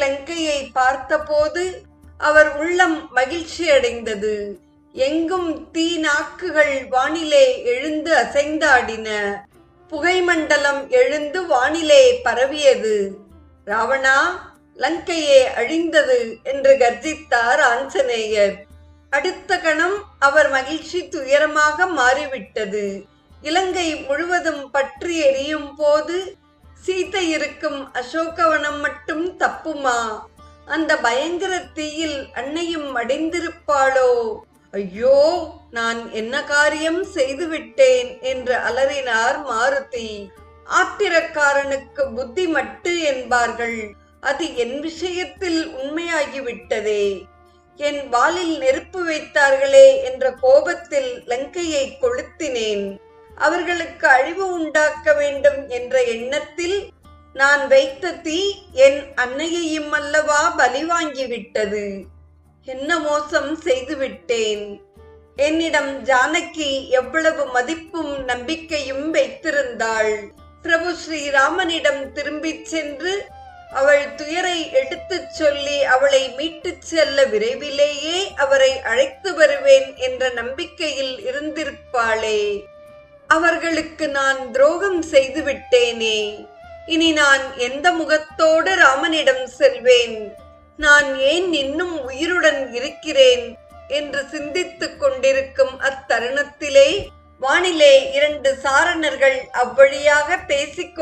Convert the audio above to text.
லங்கையை பார்த்தபோது அவர் உள்ளம் மகிழ்ச்சி அடைந்தது எங்கும் தீ நாக்குகள் வானிலே எழுந்து அசைந்தாடின. புகைமண்டலம் எழுந்து வானிலே பரவியது. ராவணா லங்கையே அழிந்தது என்று கர்ஜித்தார் ஆஞ்சநேயர். அடுத்த கணம் அவர் மகிழ்ச்சி துயரமாக மாறிவிட்டது. இலங்கை முழுவதும் பற்றி எரியும் போது சீதை இருக்கும் அசோகவனம் மட்டும் தப்புமா? அந்த பயங்கர தீயில் அன்னையும் அடைந்திருப்பாளோ? ஐயோ நான் என்ன காரியம் செய்துவிட்டேன் என்று அலறினார் மாருதி. ஆத்திரக்காரனுக்கு புத்தி மட்டு என்பார்கள். அது என் விஷயத்தில் உண்மையாகிவிட்டதே. என் வாலில் நெருப்பு வைத்தார்களே என்ற கோபத்தில் லங்கையை கொளுத்தினேன். அவர்களுக்கு அழிவு உண்டாக்க வேண்டும் என்ற எண்ணத்தில் நான் வைத்த தீ என் அன்னையையும் அல்லவா பலி வாங்கிவிட்டது என்ன மோசம் செய்துவிட்டேன் என்னிடம் ஜானகி எவ்வளவு மதிப்பும் நம்பிக்கையும் வைத்திருந்தாள். பிரபு ஸ்ரீராமனிடம் திரும்பிச் சென்று அவள் துயரை எடுத்துச் சொல்லி அவளை மீட்டுச் செல்ல விரைவிலேயே அவரை அழைத்து வருவேன் என்ற நம்பிக்கையில் இருந்திருப்பாளே. அவர்களுக்கு நான் துரோகம் செய்து விட்டேனே இனி நான் எந்த முகத்தோடு ராமனிடம் செல்வேன்? நான் ஏன் இன்னும் உயிருடன் இருக்கிறேன்? என்று சிந்தித்துக் கொண்டிருக்கும் அத்தருணத்திலே வானிலே இரண்டு சாரணர்கள் அவ்வழியாக பேசிக்